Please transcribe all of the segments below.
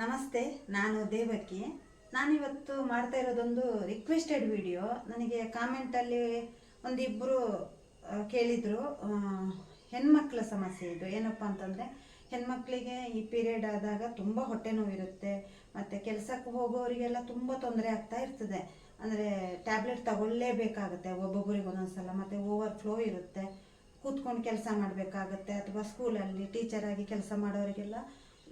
ನಮಸ್ತೆ, ನಾನು ದೇವಕಿ. ನಾನಿವತ್ತು ಮಾಡ್ತಾ ಇರೋದೊಂದು ರಿಕ್ವೆಸ್ಟೆಡ್ ವಿಡಿಯೋ ನನಗೆ ಕಾಮೆಂಟಲ್ಲಿ ಒಂದಿಬ್ಬರು ಕೇಳಿದರು ಹೆಣ್ಮಕ್ಳ ಸಮಸ್ಯೆ ಇದು. ಏನಪ್ಪ ಅಂತಂದರೆ, ಹೆಣ್ಮಕ್ಳಿಗೆ ಈ ಪೀರಿಯಡ್ ಆದಾಗ ತುಂಬ ಹೊಟ್ಟೆ ನೋವಿರುತ್ತೆ, ಮತ್ತು ಕೆಲಸಕ್ಕೆ ಹೋಗೋರಿಗೆಲ್ಲ ತುಂಬ ತೊಂದರೆ ಆಗ್ತಾ ಇರ್ತದೆ. ಅಂದರೆ ಟ್ಯಾಬ್ಲೆಟ್ ತಗೊಳ್ಳೇಬೇಕಾಗುತ್ತೆ, ಒಬ್ಬೊಬ್ಬರಿಗೆ ಒಂದೊಂದು ಸಲ ಮತ್ತು ಓವರ್ ಫ್ಲೋ ಇರುತ್ತೆ. ಕೂತ್ಕೊಂಡು ಕೆಲಸ ಮಾಡಬೇಕಾಗತ್ತೆ, ಅಥವಾ ಸ್ಕೂಲಲ್ಲಿ ಟೀಚರಾಗಿ ಕೆಲಸ ಮಾಡೋರಿಗೆಲ್ಲ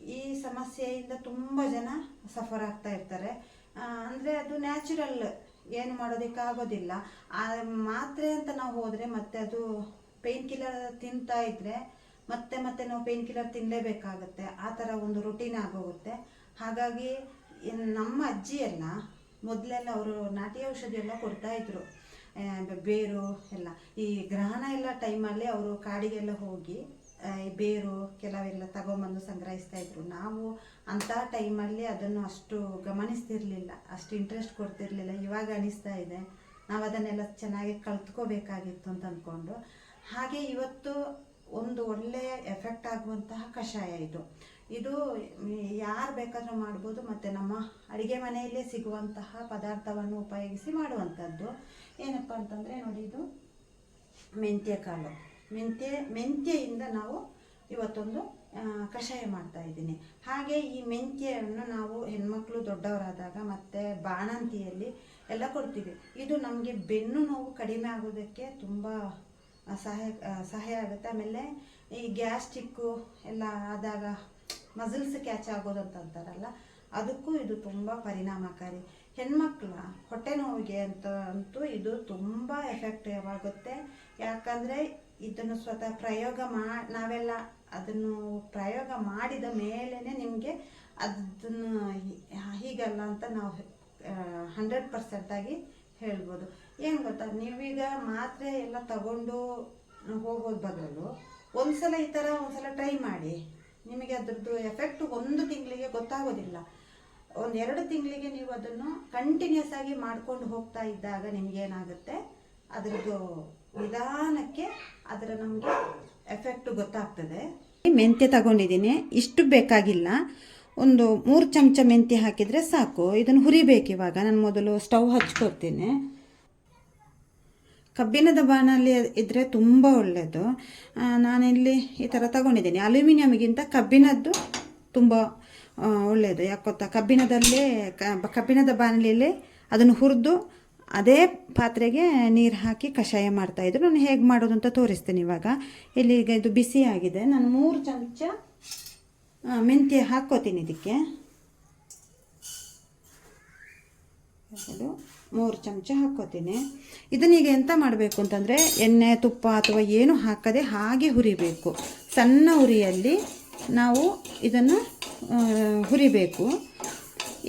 ಈ ಸಮಸ್ಯೆಯಿಂದ ತುಂಬ ಜನ ಸಫರ್ ಆಗ್ತಾ ಇರ್ತಾರೆ. ಅಂದರೆ ಅದು ನ್ಯಾಚುರಲ್ ಏನು ಮಾಡೋದಕ್ಕಾಗೋದಿಲ್ಲ. ಆ, ಮಾತ್ರೆ ಅಂತ ನಾವು ಹೋದರೆ ಮತ್ತೆ ಅದು ಪೇನ್ ಕಿಲ್ಲರ್ ತಿಂತಾ ಇದ್ರೆ ಮತ್ತೆ ಮತ್ತೆ ನಾವು ಪೇನ್ ಕಿಲ್ಲರ್ ತಿನ್ನಲೇಬೇಕಾಗುತ್ತೆ ಆ ಥರ ಒಂದು ರುಟೀನ್ ಆಗೋಗುತ್ತೆ. ಹಾಗಾಗಿ ನಮ್ಮ ಅಜ್ಜಿ ಎಲ್ಲ ಮೊದಲೆಲ್ಲ ಅವರು ನಾಟಿ ಔಷಧಿ ಎಲ್ಲ ಕೊಡ್ತಾ ಇದ್ರು. ಬೇರು ಎಲ್ಲ. ಈ ಗ್ರಹಣ ಎಲ್ಲ ಟೈಮಲ್ಲಿ ಅವರು ಕಾಡಿಗೆಲ್ಲ ಹೋಗಿ ಬೇರು ಕೆಲವೆಲ್ಲ ತಗೊಂಬಂದು ಸಂಗ್ರಹಿಸ್ತಾ ಇದ್ರು. ನಾವು ಅಂಥ ಟೈಮಲ್ಲಿ ಅದನ್ನು ಅಷ್ಟು ಗಮನಿಸ್ತಿರ್ಲಿಲ್ಲ, ಅಷ್ಟು ಇಂಟ್ರೆಸ್ಟ್ ಕೊಡ್ತಿರ್ಲಿಲ್ಲ. ಇವಾಗ ಅನಿಸ್ತಾ ಇದೆ. ನಾವು ಅದನ್ನೆಲ್ಲ ಚೆನ್ನಾಗಿ ಕಲ್ತ್ಕೋಬೇಕಾಗಿತ್ತು ಅಂತ ಅಂದ್ಕೊಂಡು ಹಾಗೆ ಇವತ್ತು ಒಂದು ಒಳ್ಳೆಯ ಎಫೆಕ್ಟ್ ಆಗುವಂತಹ ಕಷಾಯ ಇದು. ಇದು ಯಾರು ಬೇಕಾದರೂ ಮಾಡ್ಬೋದು, ಮತ್ತು ನಮ್ಮ ಅಡುಗೆ ಮನೆಯಲ್ಲೇ ಸಿಗುವಂತಹ ಪದಾರ್ಥವನ್ನು ಉಪಯೋಗಿಸಿ ಮಾಡುವಂಥದ್ದು. ಏನಪ್ಪ ಅಂತಂದರೆ ನೋಡಿ, ಇದು ಮೆಂತ್ಯ ಕಾಳು. ಮೆಂತ್ಯ, ಮೆಂತ್ಯೆಯಿಂದ ನಾವು ಇವತ್ತೊಂದು ಕಷಾಯ ಮಾಡ್ತಾ ಇದ್ದೀನಿ. ಹಾಗೆ ಈ ಮೆಂತ್ಯವನ್ನು ನಾವು ಹೆಣ್ಮಕ್ಳು ದೊಡ್ಡವರಾದಾಗ ಮತ್ತು ಬಾಣಂತಿಯಲ್ಲಿ ಎಲ್ಲ ಕೊಡ್ತೀವಿ. ಇದು ನಮಗೆ ಬೆನ್ನು ನೋವು ಕಡಿಮೆ ಆಗೋದಕ್ಕೆ ತುಂಬ ಸಹಾಯ ಸಹಾಯ ಆಗುತ್ತೆ. ಆಮೇಲೆ ಈ ಗ್ಯಾಸ್ಟಿಕ್ಕು ಎಲ್ಲ ಆದಾಗ ಮಸಲ್ಸ್ ಕ್ಯಾಚ್ ಆಗೋದು ಅಂತ ಅಂತಾರಲ್ಲ, ಅದಕ್ಕೂ ಇದು ತುಂಬ ಪರಿಣಾಮಕಾರಿ. ಹೆಣ್ಮಕ್ಳ ಹೊಟ್ಟೆ ನೋವಿಗೆ ಅಂತ ಅಂತೂ ಇದು ತುಂಬ ಎಫೆಕ್ಟಿವ್ ಆಗುತ್ತೆ. ಯಾಕಂದರೆ ಇದನ್ನು ಸ್ವತಃ ಪ್ರಯೋಗ ಮಾ, ನಾವೆಲ್ಲ ಅದನ್ನು ಪ್ರಯೋಗ ಮಾಡಿದ ಮೇಲೇ ನಿಮಗೆ ಅದನ್ನು ಹೀಗಲ್ಲ ಅಂತ ನಾವು ಹಂಡ್ರೆಡ್ ಪರ್ಸೆಂಟಾಗಿ ಹೇಳ್ಬೋದು. ಏನು ಗೊತ್ತಾ? ನೀವೀಗ ಮಾತ್ರೆ ಎಲ್ಲ ತಗೊಂಡು ಹೋಗೋದು ಬದಲು ಒಂದ್ಸಲ ಈ ಥರ ಒಂದ್ಸಲ ಟ್ರೈ ಮಾಡಿ. ನಿಮಗೆ ಅದ್ರದ್ದು ಎಫೆಕ್ಟ್ ಒಂದು ತಿಂಗಳಿಗೆ ಗೊತ್ತಾಗೋದಿಲ್ಲ. ಒಂದು ಎರಡು ತಿಂಗಳಿಗೆ ನೀವು ಅದನ್ನು ಕಂಟಿನ್ಯೂಸ್ ಆಗಿ ಮಾಡ್ಕೊಂಡು ಹೋಗ್ತಾ ಇದ್ದಾಗ ನಿಮಗೇನಾಗುತ್ತೆ ಅದರದ್ದು ನಿಧಾನಕ್ಕೆ ಅದರ ನಮಗೆ ಎಫೆಕ್ಟ್ ಗೊತ್ತಾಗ್ತದೆ. ಮೆಂತ್ಯ ತಗೊಂಡಿದ್ದೀನಿ. ಇಷ್ಟು ಬೇಕಾಗಿಲ್ಲ. ಒಂದು ಮೂರು ಚಮಚ ಮೆಂತ್ಯ ಹಾಕಿದರೆ ಸಾಕು. ಇದನ್ನು ಹುರಿಬೇಕು ಇವಾಗ. ನಾನು ಮೊದಲು ಸ್ಟವ್ ಹಚ್ಕೊಳ್ತೀನಿ ಕಬ್ಬಿಣದ ಬಾಣಲಿ ಇದ್ದರೆ ತುಂಬ ಒಳ್ಳೆಯದು ನಾನಿಲ್ಲಿ ಈ ಥರ ತಗೊಂಡಿದ್ದೀನಿ. ಅಲ್ಯೂಮಿನಿಯಮ್ಗಿಂತ ಕಬ್ಬಿಣದ್ದು ತುಂಬ ಒಳ್ಳೆಯದು ಯಾಕೆ ಗೊತ್ತಾ? ಕಬ್ಬಿಣದಲ್ಲೇ ಕಬ್ಬಿಣದ ಬಾಣಲಿಯಲ್ಲಿ ಅದನ್ನು ಹುರಿದು ಅದೇ ಪಾತ್ರೆಗೆ ನೀರು ಹಾಕಿ ಕಷಾಯ ಮಾಡ್ತಾಯಿದ್ರು ನಾನು ಹೇಗೆ ಮಾಡೋದು ಅಂತ ತೋರಿಸ್ತೀನಿ ಇವಾಗ. ಇಲ್ಲಿ ಈಗ ಇದು ಬಿಸಿ ಆಗಿದೆ. ನಾನು ಮೂರು ಚಮಚ ಮೆಂತ್ಯ ಹಾಕ್ಕೋತೀನಿ ಇದಕ್ಕೆ. ಮೂರು ಚಮಚ ಹಾಕ್ಕೋತೀನಿ. ಇದನ್ನೀಗ ಎಂತ ಮಾಡಬೇಕು ಅಂತಂದರೆ, ಎಣ್ಣೆ, ತುಪ್ಪ ಅಥವಾ ಏನು ಹಾಕದೆ ಹಾಗೆ ಹುರಿಬೇಕು. ಸಣ್ಣ ಉರಿಯಲ್ಲಿ ನಾವು ಇದನ್ನು ಹುರಿಬೇಕು.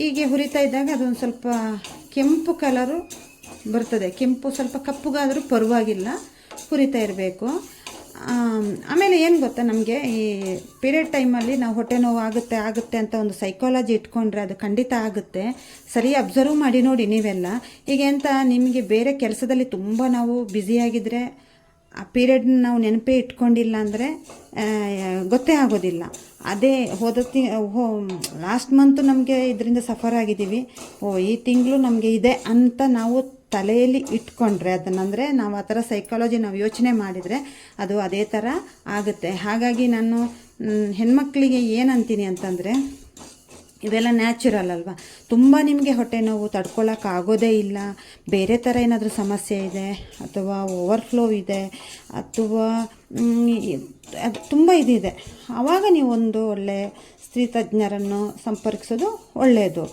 ಹೀಗೆ ಹುರಿತಾ ಇದ್ದಾಗ ಅದೊಂದು ಸ್ವಲ್ಪ ಕೆಂಪು ಕಲರು ಬರ್ತದೆ. ಕೆಂಪು ಸ್ವಲ್ಪ ಕಪ್ಪುಗಾದರೂ ಪರವಾಗಿಲ್ಲ ಹುರಿತಾ ಇರಬೇಕು. ಆಮೇಲೆ ಏನು ಗೊತ್ತಾ ನಮಗೆ ಈ ಪೀರಿಯಡ್ ಟೈಮಲ್ಲಿ ನಾವು ಹೊಟ್ಟೆ ನೋವು ಆಗುತ್ತೆ ಆಗುತ್ತೆ ಅಂತ ಒಂದು ಸೈಕಾಲಜಿ ಇಟ್ಕೊಂಡ್ರೆ ಅದು ಖಂಡಿತ ಆಗುತ್ತೆ. ಸರಿ ಅಬ್ಸರ್ವ್ ಮಾಡಿ ನೋಡಿ ನೀವೆಲ್ಲ. ಈಗ ಎಂತ, ನಿಮಗೆ ಬೇರೆ ಕೆಲಸದಲ್ಲಿ ತುಂಬ ನಾವು ಬ್ಯುಸಿಯಾಗಿದ್ದರೆ ಆ ಪೀರಿಯಡ್ನ ನಾವು ನೆನಪೇ ಇಟ್ಕೊಂಡಿಲ್ಲ ಅಂದರೆ ಗೊತ್ತೇ ಆಗೋದಿಲ್ಲ. ಅದೇ ಹೋದ ತಿ, ಹೋ ಲಾಸ್ಟ್ ಮಂತು ನಮಗೆ ಇದರಿಂದ ಸಫರ್ ಆಗಿದ್ದೀವಿ. ಓ, ಈ ತಿಂಗಳು ನಮಗೆ ಇದೆ ಅಂತ ನಾವು ತಲೆಯಲ್ಲಿ ಇಟ್ಕೊಂಡ್ರೆ ಅದನ್ನಂದರೆ ನಾವು ಆ ಥರ ಸೈಕಾಲಜಿ ನಾವು ಯೋಚನೆ ಮಾಡಿದರೆ ಅದು ಅದೇ ಥರ ಆಗುತ್ತೆ. ಹಾಗಾಗಿ ನಾನು ಹೆಣ್ಮಕ್ಳಿಗೆ ಏನಂತೀನಿ ಅಂತಂದರೆ, ಇವೆಲ್ಲ ನ್ಯಾಚುರಲ್ ಅಲ್ವಾ? ತುಂಬ ನಿಮಗೆ ಹೊಟ್ಟೆ ನೋವು ತಡ್ಕೊಳ್ಳೋಕ್ಕಾಗೋದೇ ಇಲ್ಲ. ಬೇರೆ ಥರ ಏನಾದರೂ ಸಮಸ್ಯೆ ಇದೆ, ಅಥವಾ ಓವರ್ಫ್ಲೋ ಇದೆ, ಅಥವಾ ಅದು ತುಂಬ ಇದಿದೆ. ಆವಾಗ ನೀವು ಒಂದು ಒಳ್ಳೆ ಸ್ತ್ರೀ ತಜ್ಞರನ್ನು ಸಂಪರ್ಕಿಸೋದು ಒಳ್ಳೆಯದು.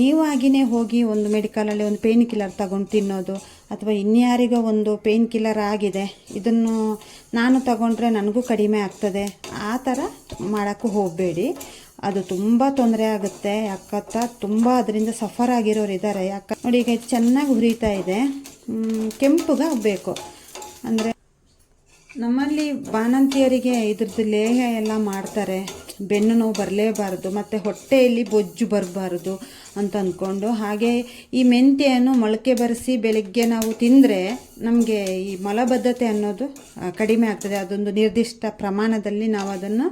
ನೀವಾಗಿಯೇ ಹೋಗಿ ಒಂದು ಮೆಡಿಕಲಲ್ಲಿ ಒಂದು ಪೇನ್ ಕಿಲ್ಲರ್ ತಗೊಂಡು ತಿನ್ನೋದು ಅಥವಾ ಇನ್ಯಾರಿಗೋ ಒಂದು ಪೇನ್ ಕಿಲ್ಲರ್ ಆಗಿದೆ, ಇದನ್ನು ನಾನು ತಗೊಂಡ್ರೆ ನನಗೂ ಕಡಿಮೆ ಆಗ್ತದೆ, ಆ ಥರ ಮಾಡೋಕ್ಕೂ ಹೋಗಬೇಡಿ. ಅದು ತುಂಬ ತೊಂದರೆ ಆಗುತ್ತೆ. ಯಾಕತ್ತ ತುಂಬ ಅದರಿಂದ ಸಫರ್ ಆಗಿರೋರು ಇದ್ದಾರೆ. ಯಾಕ ನೋಡಿ ಈಗ ಚೆನ್ನಾಗಿ ಹುರಿತಾ ಇದೆ. ಕೆಂಪುಗಾಗಬೇಕು. ಕೆಂಪುಗೆ ಬೇಕು ಅಂದರೆ ನಮ್ಮಲ್ಲಿ ಬಾಣಂತಿಯರಿಗೆ ಇದ್ರದ್ದು ಲೇಹ ಎಲ್ಲ ಮಾಡ್ತಾರೆ. ಬೆನ್ನು ನೋವು ಬರಲೇಬಾರ್ದು, ಮತ್ತು ಹೊಟ್ಟೆಯಲ್ಲಿ ಬೊಜ್ಜು ಬರಬಾರ್ದು ಅಂತ ಅಂದ್ಕೊಂಡು ಹಾಗೆ ಈ ಮೆಂತ್ಯೆಯನ್ನು ಮೊಳಕೆ ಬರೆಸಿ ಬೆಳಗ್ಗೆ ನಾವು ತಿಂದರೆ ನಮಗೆ ಈ ಮಲಬದ್ಧತೆ ಅನ್ನೋದು ಕಡಿಮೆ ಆಗ್ತದೆ. ಅದೊಂದು ನಿರ್ದಿಷ್ಟ ಪ್ರಮಾಣದಲ್ಲಿ ನಾವು ಅದನ್ನು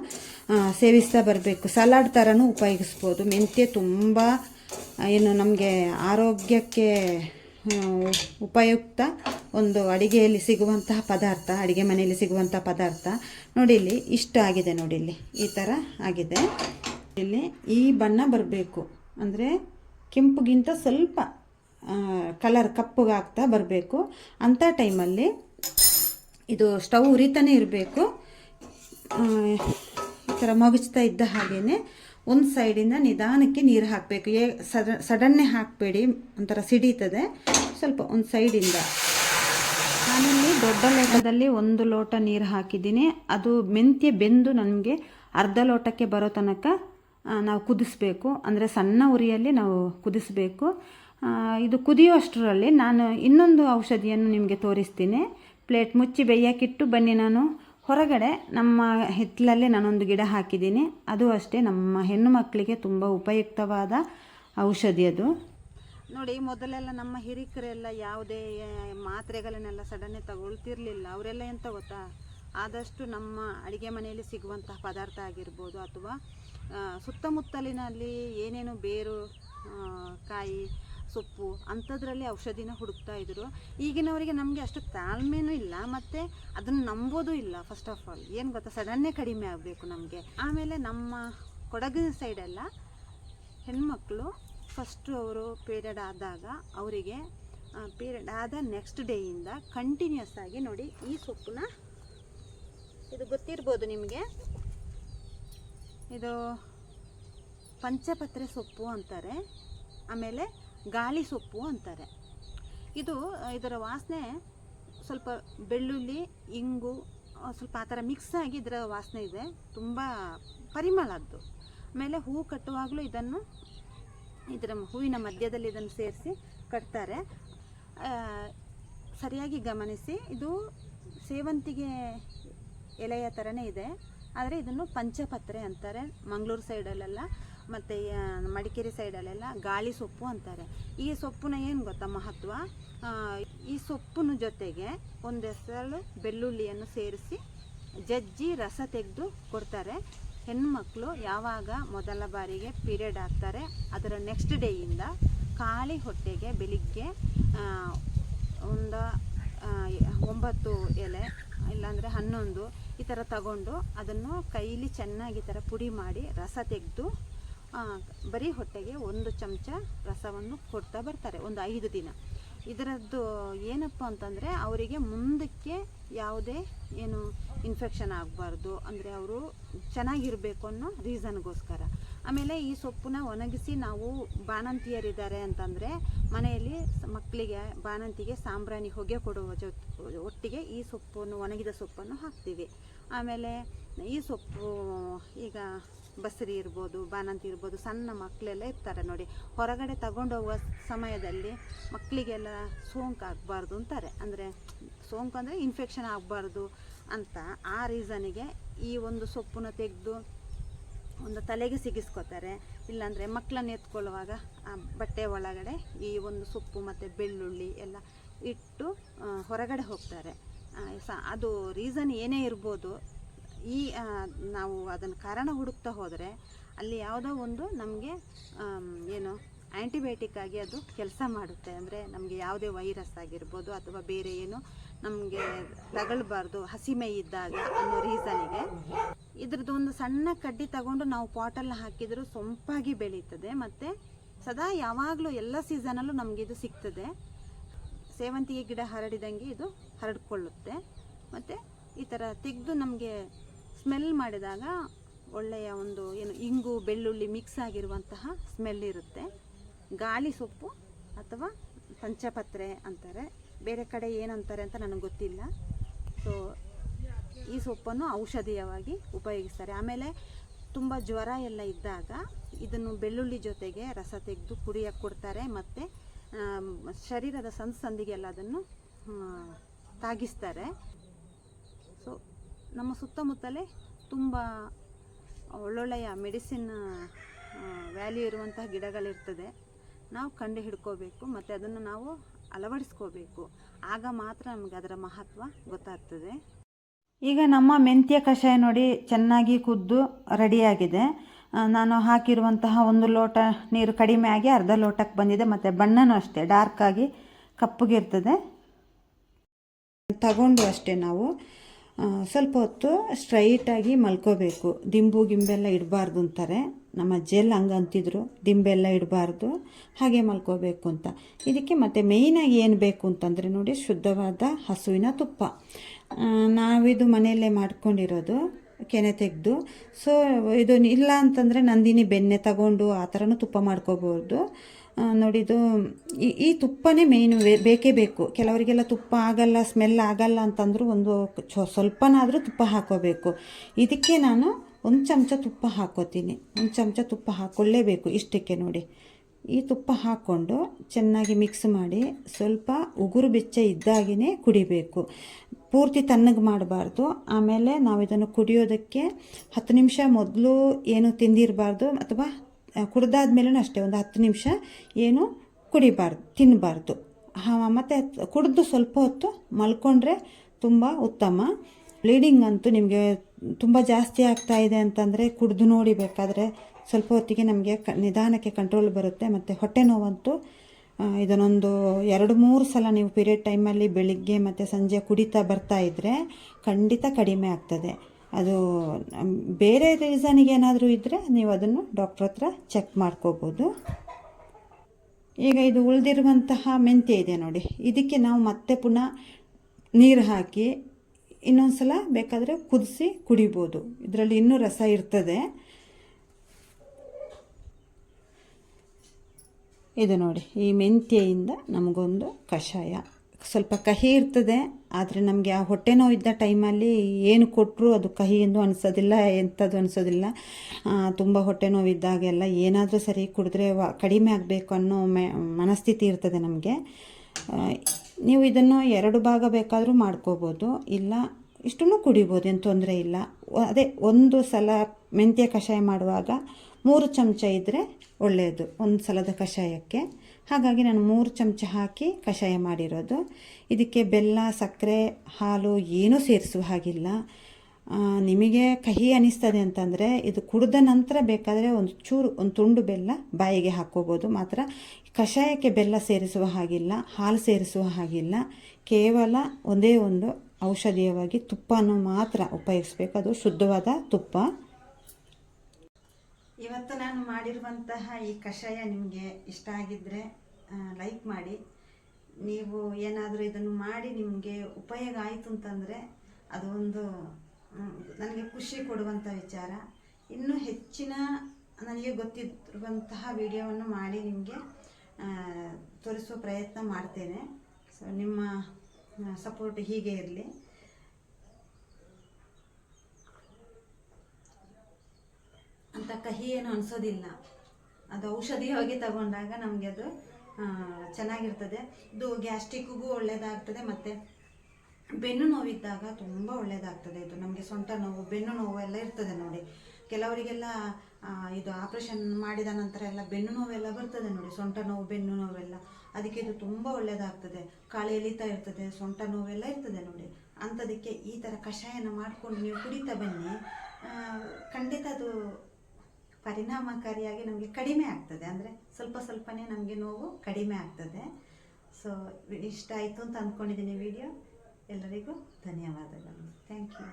ಸೇವಿಸ್ತಾ ಬರಬೇಕು. ಸಲಾಡ್ ಥರನೂ ಉಪಯೋಗಿಸ್ಬೋದು. ಮೆಂತ್ಯೆ ತುಂಬ ಏನು ನಮಗೆ ಆರೋಗ್ಯಕ್ಕೆ ಉಪಯುಕ್ತ ಒಂದು ಅಡಿಗೆಯಲ್ಲಿ ಸಿಗುವಂತಹ ಪದಾರ್ಥ, ಅಡಿಗೆ ಮನೆಯಲ್ಲಿ ಸಿಗುವಂಥ ಪದಾರ್ಥ ನೋಡಿ ಇಲ್ಲಿ ಇಷ್ಟ ಆಗಿದೆ ನೋಡಿ ಇಲ್ಲಿ. ಈ ಥರ ಆಗಿದೆ. ಇಲ್ಲಿ ಈ ಬಣ್ಣ ಬರಬೇಕು. ಅಂದರೆ ಕೆಂಪುಗಿಂತ ಸ್ವಲ್ಪ ಕಲರ್ ಕಪ್ಪುಗಾಗ್ತಾ ಬರಬೇಕು. ಅಂಥ ಟೈಮಲ್ಲಿ ಇದು ಸ್ಟವ್ ಉರಿತಾನೆ ಇರಬೇಕು. ಈ ಥರ ಮಗುಚ್ತಾ ಇದ್ದ ಹಾಗೇನೆ ಒಂದು ಸೈಡಿಂದ ನಿಧಾನಕ್ಕೆ ನೀರು ಹಾಕಬೇಕು. ಏ ಸಡ ಸಡನ್ನೇ ಹಾಕಬೇಡಿ, ಒಂಥರ ಸಿಡೀತದೆ. ಸ್ವಲ್ಪ ಒಂದು ಸೈಡಿಂದ. ನಾನಿಲ್ಲಿ ದೊಡ್ಡ ಲೋಟದಲ್ಲಿ ಒಂದು ಲೋಟ ನೀರು ಹಾಕಿದ್ದೀನಿ. ಅದು ಮೆಂತ್ಯ ಬೆಂದು ನಮಗೆ ಅರ್ಧ ಲೋಟಕ್ಕೆ ಬರೋ ತನಕ ನಾವು ಕುದಿಸ್ಬೇಕು. ಅಂದರೆ ಸಣ್ಣ ಉರಿಯಲ್ಲಿ ನಾವು ಕುದಿಸ್ಬೇಕು. ಇದು ಇದು ಕುದಿಯುವಷ್ಟರಲ್ಲಿ ನಾನು ಇನ್ನೊಂದು ಔಷಧಿಯನ್ನು ನಿಮಗೆ ತೋರಿಸ್ತೀನಿ. ಪ್ಲೇಟ್ ಮುಚ್ಚಿ ಬೇಯಕ್ಕಿಟ್ಟು ಬನ್ನಿ ನಾನು. ಹೊರಗಡೆ ನಮ್ಮ ಹಿತ್ತಲಲ್ಲಿ ನಾನೊಂದು ಗಿಡ ಹಾಕಿದ್ದೀನಿ. ಅದು ಅಷ್ಟೇ, ನಮ್ಮ ಹೆಣ್ಣು ಮಕ್ಕಳಿಗೆ ತುಂಬ ಉಪಯುಕ್ತವಾದ ಔಷಧಿ ಅದು. ನೋಡಿ ಮೊದಲೆಲ್ಲ ನಮ್ಮ ಹಿರಿಕರೆಲ್ಲ ಯಾವುದೇ ಮಾತ್ರೆಗಳನ್ನೆಲ್ಲ ಸಡನ್ನೇ ತಗೊಳ್ತಿರ್ಲಿಲ್ಲ. ಅವರೆಲ್ಲ ಎಂತ ಗೊತ್ತಾ? ಆದಷ್ಟು ನಮ್ಮ ಅಡುಗೆ ಮನೆಯಲ್ಲಿ ಸಿಗುವಂತಹ ಪದಾರ್ಥ ಆಗಿರ್ಬೋದು ಅಥವಾ ಸುತ್ತಮುತ್ತಲಿನಲ್ಲಿ ಏನೇನು ಬೇರು ಕಾಯಿ ಸೊಪ್ಪು ಅಂಥದ್ರಲ್ಲಿ ಔಷಧಿನ ಹುಡುಕ್ತಾ ಇದ್ರು. ಈಗಿನವರಿಗೆ ನಮಗೆ ಅಷ್ಟು ತಾಳ್ಮೆನೂ ಇಲ್ಲ, ಮತ್ತು ಅದನ್ನು ನಂಬೋದು ಇಲ್ಲ ಫಸ್ಟ್ ಆಫ್ ಆಲ್ ಏನು ಗೊತ್ತಾ? ಸಡನ್ನೇ ಕಡಿಮೆ ಆಗಬೇಕು ನಮಗೆ. ಆಮೇಲೆ ನಮ್ಮ ಕೊಡಗಿನ ಸೈಡೆಲ್ಲ ಹೆಣ್ಮಕ್ಳು ಫಸ್ಟು ಅವರು ಪೀರಿಯಡ್ ಆದಾಗ ಅವರಿಗೆ ಪೀರಿಯಡ್ ಆದ ನೆಕ್ಸ್ಟ್ ಡೇಯಿಂದ ಕಂಟಿನ್ಯೂಸ್ ಆಗಿ ನೋಡಿ ಈ ಸೊಪ್ಪನ್ನ ಇದು ಗೊತ್ತಿರ್ಬೋದು ನಿಮಗೆ? ಇದು ಪಂಚಪತ್ರೆ ಸೊಪ್ಪು ಅಂತಾರೆ. ಆಮೇಲೆ ಗಾಳಿ ಸೊಪ್ಪು ಅಂತಾರೆ. ಇದು ಇದರ ವಾಸನೆ ಸ್ವಲ್ಪ ಬೆಳ್ಳುಳ್ಳಿ, ಇಂಗು ಸ್ವಲ್ಪ ಆ ಥರ ಮಿಕ್ಸ್ ಆಗಿ ಇದರ ವಾಸನೆ ಇದೆ. ತುಂಬ ಪರಿಮಳದ್ದು ಆಮೇಲೆ ಹೂ ಕಟ್ಟುವಾಗಲೂ ಇದನ್ನು ಇದರ ಹೂವಿನ ಮಧ್ಯದಲ್ಲಿ ಇದನ್ನು ಸೇರಿಸಿ ಕಟ್ತಾರೆ. ಸರಿಯಾಗಿ ಗಮನಿಸಿ, ಇದು ಸೇವಂತಿಗೆ ಎಲೆಯ ಥರನೇ ಇದೆ. ಆದರೆ ಇದನ್ನು ಪಂಚಪತ್ರೆ ಅಂತಾರೆ, ಮಂಗಳೂರು ಸೈಡಲ್ಲೆಲ್ಲ ಮತ್ತು ಮಡಿಕೇರಿ ಸೈಡಲ್ಲೆಲ್ಲ ಗಾಳಿ ಸೊಪ್ಪು ಅಂತಾರೆ. ಈ ಸೊಪ್ಪುನ ಏನು ಗೊತ್ತಾ ಮಹತ್ವ? ಈ ಸೊಪ್ಪಿನ ಜೊತೆಗೆ ಒಂದು ಹೆಸರು ಬೆಳ್ಳುಳ್ಳಿಯನ್ನು ಸೇರಿಸಿ ಜಜ್ಜಿ ರಸ ತೆಗೆದು ಕೊಡ್ತಾರೆ. ಹೆಣ್ಮಕ್ಳು ಯಾವಾಗ ಮೊದಲ ಬಾರಿಗೆ ಪೀರಿಯಡ್ ಆಗ್ತಾರೆ, ಅದರ ನೆಕ್ಸ್ಟ್ ಡೇಯಿಂದ ಖಾಲಿ ಹೊಟ್ಟೆಗೆ ಬೆಳಿಗ್ಗೆ ಒಂದು ಒಂಬತ್ತು ಎಲೆ, ಇಲ್ಲಾಂದರೆ ಹನ್ನೊಂದು ಈ ಥರ ತಗೊಂಡು ಅದನ್ನು ಕೈಲಿ ಚೆನ್ನಾಗಿ ಈ ಥರ ಪುಡಿ ಮಾಡಿ ರಸ ತೆಗೆದು ಬರೀ ಹೊಟ್ಟೆಗೆ ಒಂದು ಚಮಚ ರಸವನ್ನು ಕೊಡ್ತಾ ಬರ್ತಾರೆ, ಒಂದು ಐದು ದಿನ. ಇದರದ್ದು ಏನಪ್ಪ ಅಂತಂದರೆ, ಅವರಿಗೆ ಮುಂದಕ್ಕೆ ಯಾವುದೇ ಏನು ಇನ್ಫೆಕ್ಷನ್ ಆಗಬಾರ್ದು, ಅಂದರೆ ಅವರು ಚೆನ್ನಾಗಿರಬೇಕು ಅನ್ನೋ ರೀಸನ್ಗೋಸ್ಕರ ಆಮೇಲೆ ಈ ಸೊಪ್ಪನ್ನ ಒಣಗಿಸಿ ನಾವು ಬಾಣಂತಿಯರಿದ್ದಾರೆ ಅಂತಂದರೆ, ಮನೆಯಲ್ಲಿ ಮಕ್ಕಳಿಗೆ ಬಾಣಂತಿಗೆ ಸಾಂಬ್ರಾಣಿ ಹೊಗೆ ಕೊಡುವ ಒಟ್ಟಿಗೆ ಈ ಸೊಪ್ಪನ್ನು, ಒಣಗಿದ ಸೊಪ್ಪನ್ನು ಹಾಕ್ತೀವಿ. ಆಮೇಲೆ ಈ ಸೊಪ್ಪು ಈಗ ಬಸರಿ ಇರ್ಬೋದು, ಬಾಣಂತಿ ಇರ್ಬೋದು, ಸಣ್ಣ ಮಕ್ಕಳೆಲ್ಲ ಇರ್ತಾರೆ ನೋಡಿ. ಹೊರಗಡೆ ತಗೊಂಡು ಹೋಗುವ ಸಮಯದಲ್ಲಿ ಮಕ್ಕಳಿಗೆಲ್ಲ ಸೋಂಕು ಆಗಬಾರ್ದು ಅಂತಾರೆ. ಅಂದರೆ ಸೋಂಕು ಅಂದರೆ ಇನ್ಫೆಕ್ಷನ್ ಆಗಬಾರ್ದು ಅಂತ ಆ ರೀಸನಿಗೆ ಈ ಒಂದು ಸೊಪ್ಪನ್ನು ತೆಗೆದು ಒಂದು ತಲೆಗೆ ಸಿಗಿಸ್ಕೋತಾರೆ. ಇಲ್ಲಾಂದರೆ ಮಕ್ಕಳನ್ನ ಎತ್ಕೊಳ್ಳುವಾಗ ಆ ಬಟ್ಟೆ ಒಳಗಡೆ ಈ ಒಂದು ಸೊಪ್ಪು ಮತ್ತು ಬೆಳ್ಳುಳ್ಳಿ ಎಲ್ಲ ಇಟ್ಟು ಹೊರಗಡೆ ಹೋಗ್ತಾರೆ. ಅದು ರೀಸನ್ ಏನೇ ಇರ್ಬೋದು ಈ ನಾವು ಅದನ್ನು ಕಾರಣ ಹುಡುಕ್ತಾ ಹೋದರೆ ಅಲ್ಲಿ ಯಾವುದೋ ಒಂದು ನಮಗೆ ಏನು ಆ್ಯಂಟಿಬಯೋಟಿಕ್ ಆಗಿ ಅದು ಕೆಲಸ ಮಾಡುತ್ತೆ. ಅಂದರೆ ನಮಗೆ ಯಾವುದೇ ವೈರಸ್ ಆಗಿರ್ಬೋದು ಅಥವಾ ಬೇರೆ ಏನು ನಮಗೆ ತಗೊಳ್ಬಾರ್ದು, ಹಸಿಮೆ ಇದ್ದಾಗ ಅನ್ನೋ ರೀಸನಿಗೆ ಇದ್ರದ್ದು ಒಂದು ಸಣ್ಣ ಕಡ್ಡಿ ತಗೊಂಡು ನಾವು ಪಾಟಲ್ಲಿ ಹಾಕಿದರೂ ಸೊಂಪಾಗಿ ಬೆಳೀತದೆ. ಮತ್ತು ಸದಾ ಯಾವಾಗಲೂ ಎಲ್ಲ ಸೀಸನಲ್ಲೂ ನಮಗೆ ಇದು ಸಿಗ್ತದೆ. ಸೇವಂತಿಗೆ ಗಿಡ ಹರಡಿದಂಗೆ ಇದು ಹರಡ್ಕೊಳ್ಳುತ್ತೆ. ಮತ್ತು ಈ ಥರ ತೆಗೆದು ನಮಗೆ ಸ್ಮೆಲ್ ಮಾಡಿದಾಗ ಒಳ್ಳೆಯ ಒಂದು ಏನು ಇಂಗು, ಬೆಳ್ಳುಳ್ಳಿ ಮಿಕ್ಸ್ ಆಗಿರುವಂತಹ ಸ್ಮೆಲ್ ಇರುತ್ತೆ. ಗಾಳಿ ಸೊಪ್ಪು ಅಥವಾ ಪಂಚಪತ್ರೆ ಅಂತಾರೆ. ಬೇರೆ ಕಡೆ ಏನಂತಾರೆ ಅಂತ ನನಗೆ ಗೊತ್ತಿಲ್ಲ. ಸೊ ಈ ಸೊಪ್ಪನ್ನು ಔಷಧೀಯವಾಗಿ ಉಪಯೋಗಿಸ್ತಾರೆ. ಆಮೇಲೆ ತುಂಬ ಜ್ವರ ಎಲ್ಲ ಇದ್ದಾಗ ಇದನ್ನು ಬೆಳ್ಳುಳ್ಳಿ ಜೊತೆಗೆ ರಸ ತೆಗೆದು ಕುಡಿಯೋಕ್ಕೆ ಕೊಡ್ತಾರೆ ಮತ್ತು ಶರೀರದ ಸಂದ್ ಸಂದಿಗೆಲ್ಲ ಅದನ್ನು ತಾಗಿಸ್ತಾರೆ. ನಮ್ಮ ಸುತ್ತಮುತ್ತಲೇ ತುಂಬ ಒಳ್ಳೊಳ್ಳೆಯ ಮೆಡಿಸಿನ್ ವ್ಯಾಲ್ಯೂ ಇರುವಂತಹ ಗಿಡಗಳಿರ್ತದೆ. ನಾವು ಕಂಡು ಹಿಡ್ಕೋಬೇಕು, ಮತ್ತು ಅದನ್ನು ನಾವು ಅಳವಡಿಸ್ಕೋಬೇಕು. ಆಗ ಮಾತ್ರ ನಮಗೆ ಅದರ ಮಹತ್ವ ಗೊತ್ತಾಗ್ತದೆ. ಈಗ ನಮ್ಮ ಮೆಂತ್ಯ ಕಷಾಯ ನೋಡಿ ಚೆನ್ನಾಗಿ ಕುದ್ದು ರೆಡಿಯಾಗಿದೆ. ನಾನು ಹಾಕಿರುವಂತಹ ಒಂದು ಲೋಟ ನೀರು ಕಡಿಮೆ ಆಗಿ ಅರ್ಧ ಲೋಟಕ್ಕೆ ಬಂದಿದೆ. ಮತ್ತು ಬಣ್ಣನೂ ಅಷ್ಟೇ ಡಾರ್ಕಾಗಿ ಕಪ್ಪಗಿರ್ತದೆ. ತಗೊಂಡು ಅಷ್ಟೇ ನಾವು. ಸ್ವಲ್ಪ ಹೊತ್ತು ಸ್ಟ್ರೈಟಾಗಿ ಮಲ್ಕೋಬೇಕು. ದಿಂಬು ಗಿಂಬೆಲ್ಲ ಇಡಬಾರ್ದು ಅಂತಾರೆ. ನಮ್ಮ ಜೆಲ್ ಹಂಗೆ ಅಂತಿದ್ರು ದಿಂಬೆಲ್ಲ ಇಡಬಾರ್ದು. ಹಾಗೆ ಮಲ್ಕೋಬೇಕು ಅಂತ. ಇದಕ್ಕೆ ಮತ್ತು ಮೇಯ್ನಾಗಿ ಏನು ಬೇಕು ಅಂತಂದರೆ ನೋಡಿ ಶುದ್ಧವಾದ ಹಸುವಿನ ತುಪ್ಪ. ನಾವಿದು ಮನೆಯಲ್ಲೇ ಮಾಡ್ಕೊಂಡಿರೋದು, ಕೆನೆ ತೆಗೆದು. ಸೊ ಇದು ಇಲ್ಲ ಅಂತಂದರೆ ನಂದಿನಿ ಬೆಣ್ಣೆ ತಗೊಂಡು ಆ ಥರನೂ ತುಪ್ಪ ಮಾಡ್ಕೋಬೋದು. ಆ, ನೋಡಿ ಇದು ಈ ಈ ತುಪ್ಪನೇ ಮೇಯ್ನು ಬೇಕೇ ಬೇಕು. ಕೆಲವರಿಗೆಲ್ಲ ತುಪ್ಪ ಆಗಲ್ಲ ಸ್ಮೆಲ್ ಆಗಲ್ಲ ಅಂತಂದರೂ ಒಂದು ಸ್ವಲ್ಪನಾದರೂ ತುಪ್ಪ ಹಾಕೋಬೇಕು. ಇದಕ್ಕೆ ನಾನು ಒಂದು ಚಮಚ ತುಪ್ಪ ಹಾಕೋತೀನಿ. ಒಂದು ಚಮಚ ತುಪ್ಪ ಹಾಕ್ಕೊಳ್ಳೇಬೇಕು ಇಷ್ಟಕ್ಕೆ ನೋಡಿ. ಈ ತುಪ್ಪ ಹಾಕ್ಕೊಂಡು ಚೆನ್ನಾಗಿ ಮಿಕ್ಸ್ ಮಾಡಿ ಸ್ವಲ್ಪ ಉಗುರು ಬೆಚ್ಚ ಇದ್ದಾಗಿನೇ ಕುಡಿಬೇಕು. ಪೂರ್ತಿ ತಣ್ಣಗೆ ಮಾಡಬಾರ್ದು. ಆಮೇಲೆ ನಾವು ಇದನ್ನು ಕುಡಿಯೋದಕ್ಕೆ ಹತ್ತು ನಿಮಿಷ ಮೊದಲು ಏನು ತಿಂದಿರಬಾರ್ದು ಅಥವಾ ಕುಡ್ದಾದ್ಮೇಲೂ ಅಷ್ಟೇ, ಒಂದು ಹತ್ತು ನಿಮಿಷ ಏನು ಕುಡಿಬಾರ್ದು ತಿನ್ನಬಾರ್ದು ಮತ್ತು ಕುಡಿದು ಸ್ವಲ್ಪ ಹೊತ್ತು ಮಲ್ಕೊಂಡ್ರೆ ತುಂಬ ಉತ್ತಮ. ಬ್ಲೀಡಿಂಗ್ ಅಂತೂ ನಿಮಗೆ ತುಂಬ ಜಾಸ್ತಿ ಆಗ್ತಾ ಇದೆ ಅಂತಂದರೆ ಕುಡಿದು ನೋಡಿ ಬೇಕಾದರೆ ಸ್ವಲ್ಪ ಹೊತ್ತಿಗೆ ನಮಗೆ ಕ, ನಿಧಾನಕ್ಕೆ ಕಂಟ್ರೋಲ್ ಬರುತ್ತೆ. ಮತ್ತು ಹೊಟ್ಟೆ ನೋವಂತೂ ಇದನ್ನೊಂದು ಎರಡು ಮೂರು ಸಲ ನೀವು ಪೀರಿಯಡ್ ಟೈಮಲ್ಲಿ ಬೆಳಿಗ್ಗೆ ಮತ್ತು ಸಂಜೆ ಕುಡಿತಾ ಬರ್ತಾ ಇದ್ದರೆ ಖಂಡಿತ ಕಡಿಮೆ ಆಗ್ತದೆ. ಅದು ಬೇರೆ ರೀಸನಿಗೆ ಏನಾದರೂ ಇದ್ದರೆ ನೀವು ಅದನ್ನು ಡಾಕ್ಟ್ರ್ ಹತ್ರ ಚೆಕ್ ಮಾಡ್ಕೋಬೋದು. ಈಗ ಇದು ಉಳಿದಿರುವಂತಹ ಮೆಂತ್ಯ ಇದೆ ನೋಡಿ. ಇದಕ್ಕೆ ನಾವು ಮತ್ತೆ ಪುನಃ ನೀರು ಹಾಕಿ ಇನ್ನೊಂದು ಸಲ ಬೇಕಾದರೆ ಕುದಿಸಿ ಕುಡಿಬೋದು. ಇದರಲ್ಲಿ ಇನ್ನೂ ರಸ ಇರ್ತದೆ. ಇದು ನೋಡಿ, ಈ ಮೆಂತ್ಯೆಯಿಂದ ನಮಗೊಂದು ಕಷಾಯ. ಸ್ವಲ್ಪ ಕಹಿ ಇರ್ತದೆ, ಆದರೆ ನಮಗೆ ಆ ಹೊಟ್ಟೆ ನೋವು ಇದ್ದ ಟೈಮಲ್ಲಿ ಏನು ಕೊಟ್ಟರು ಅದು ಕಹಿ ಎಂದು ಅನಿಸೋದಿಲ್ಲ, ಎಂಥದ್ದು ಅನಿಸೋದಿಲ್ಲ. ತುಂಬ ಹೊಟ್ಟೆ ನೋವಿದ್ದಾಗೆಲ್ಲ ಏನಾದರೂ ಸರಿ ಕುಡಿದ್ರೆ ವ, ಕಡಿಮೆ ಆಗಬೇಕು ಅನ್ನೋ ಮನಸ್ಥಿತಿ ಇರ್ತದೆ ನಮಗೆ. ನೀವು ಇದನ್ನು ಎರಡು ಭಾಗ ಬೇಕಾದರೂ ಮಾಡ್ಕೋಬೋದು, ಇಲ್ಲ ಇಷ್ಟನ್ನು ಕುಡಿಬೋದು, ಏನು ತೊಂದರೆ ಇಲ್ಲ. ಅದೇ ಒಂದು ಸಲ ಮೆಂತ್ಯ ಕಷಾಯ ಮಾಡುವಾಗ ಮೂರು ಚಮಚ ಇದ್ದರೆ ಒಳ್ಳೆಯದು ಒಂದು ಸಲದ ಕಷಾಯಕ್ಕೆ. ಹಾಗಾಗಿ ನಾನು ಮೂರು ಚಮಚ ಹಾಕಿ ಕಷಾಯ ಮಾಡಿರೋದು. ಇದಕ್ಕೆ ಬೆಲ್ಲ, ಸಕ್ಕರೆ, ಹಾಲು ಏನೂ ಸೇರಿಸುವ ಹಾಗಿಲ್ಲ. ನಿಮಗೆ ಕಹಿ ಅನಿಸ್ತದೆ ಅಂತಂದರೆ ಇದು ಕುಡಿದ ನಂತರ ಬೇಕಾದರೆ ಒಂದು ಚೂರು, ಒಂದು ತುಂಡು ಬೆಲ್ಲ ಬಾಯಿಗೆ ಹಾಕ್ಕೋಬೋದು. ಮಾತ್ರ ಕಷಾಯಕ್ಕೆ ಬೆಲ್ಲ ಸೇರಿಸುವ ಹಾಗಿಲ್ಲ, ಹಾಲು ಸೇರಿಸುವ ಹಾಗಿಲ್ಲ. ಕೇವಲ ಒಂದೇ ಒಂದು ಔಷಧೀಯವಾಗಿ ತುಪ್ಪನೂ ಮಾತ್ರ ಉಪಯೋಗಿಸಬೇಕು. ಅದು ಶುದ್ಧವಾದ ತುಪ್ಪ. ಇವತ್ತು ನಾನು ಮಾಡಿರುವಂತಹ ಈ ಕಷಾಯ ನಿಮಗೆ ಇಷ್ಟ ಆಗಿದ್ದರೆ ಲೈಕ್ ಮಾಡಿ. ನೀವು ಏನಾದರೂ ಇದನ್ನು ಮಾಡಿ ನಿಮಗೆ ಉಪಯೋಗ ಆಯಿತು ಅಂತಂದರೆ ಅದು ಒಂದು ನನಗೆ ಖುಷಿ ಕೊಡುವಂಥ ವಿಚಾರ. ಇನ್ನೂ ಹೆಚ್ಚಿನ ನನಗೆ ಗೊತ್ತಿರುವಂತಹ ವಿಡಿಯೋವನ್ನು ಮಾಡಿ ನಿಮಗೆ ತೋರಿಸುವ ಪ್ರಯತ್ನ ಮಾಡ್ತೇನೆ. ಸೊ ನಿಮ್ಮ ಸಪೋರ್ಟ್ ಹೀಗೆ ಇರಲಿ. ಅಂತ ಕಹಿ ಏನು ಅನಿಸೋದಿಲ್ಲ. ಅದು ಔಷಧಿಯಾಗಿ ತಗೊಂಡಾಗ ನಮಗೆ ಅದು ಚೆನ್ನಾಗಿರ್ತದೆ. ಇದು ಗ್ಯಾಸ್ಟ್ರಿಕ್ಗೂ ಒಳ್ಳೆಯದಾಗ್ತದೆ ಮತ್ತು ಬೆನ್ನು ನೋವಿದ್ದಾಗ ತುಂಬ ಒಳ್ಳೆಯದಾಗ್ತದೆ ಇದು. ನಮಗೆ ಸೊಂಟ ನೋವು, ಬೆನ್ನು ನೋವು ಎಲ್ಲ ಇರ್ತದೆ ನೋಡಿ. ಕೆಲವರಿಗೆಲ್ಲ ಇದು ಆಪ್ರೇಷನ್ ಮಾಡಿದ ನಂತರ ಎಲ್ಲ ಬೆನ್ನು ನೋವೆಲ್ಲ ಬರ್ತದೆ ನೋಡಿ ಸೊಂಟ ನೋವು, ಬೆನ್ನು ನೋವೆಲ್ಲ. ಅದಕ್ಕೆ ಇದು ತುಂಬ ಒಳ್ಳೆಯದಾಗ್ತದೆ ಕಾಳೆ ಎಳಿತಾ ಇರ್ತದೆ ಸೊಂಟ ನೋವೆಲ್ಲ ಇರ್ತದೆ ನೋಡಿ. ಅಂಥದಕ್ಕೆ ಈ ಥರ ಕಷಾಯನ ಮಾಡಿಕೊಂಡು ನೀವು ಕುಡಿತಾ ಬನ್ನಿ. ಖಂಡಿತ ಅದು ಪರಿಣಾಮಕಾರಿಯಾಗಿ ನಮಗೆ ಕಡಿಮೆ ಆಗ್ತದೆ. ಅಂದರೆ ಸ್ವಲ್ಪ ಸ್ವಲ್ಪನೇ ನಮಗೆ ನೋವು ಕಡಿಮೆ ಆಗ್ತದೆ. ಸೊ ಇಷ್ಟ ಆಯಿತು ಅಂತ ಅಂದ್ಕೊಂಡಿದ್ದೀನಿ ವಿಡಿಯೋ ಎಲ್ಲರಿಗೂ ಧನ್ಯವಾದಗಳು. Thank you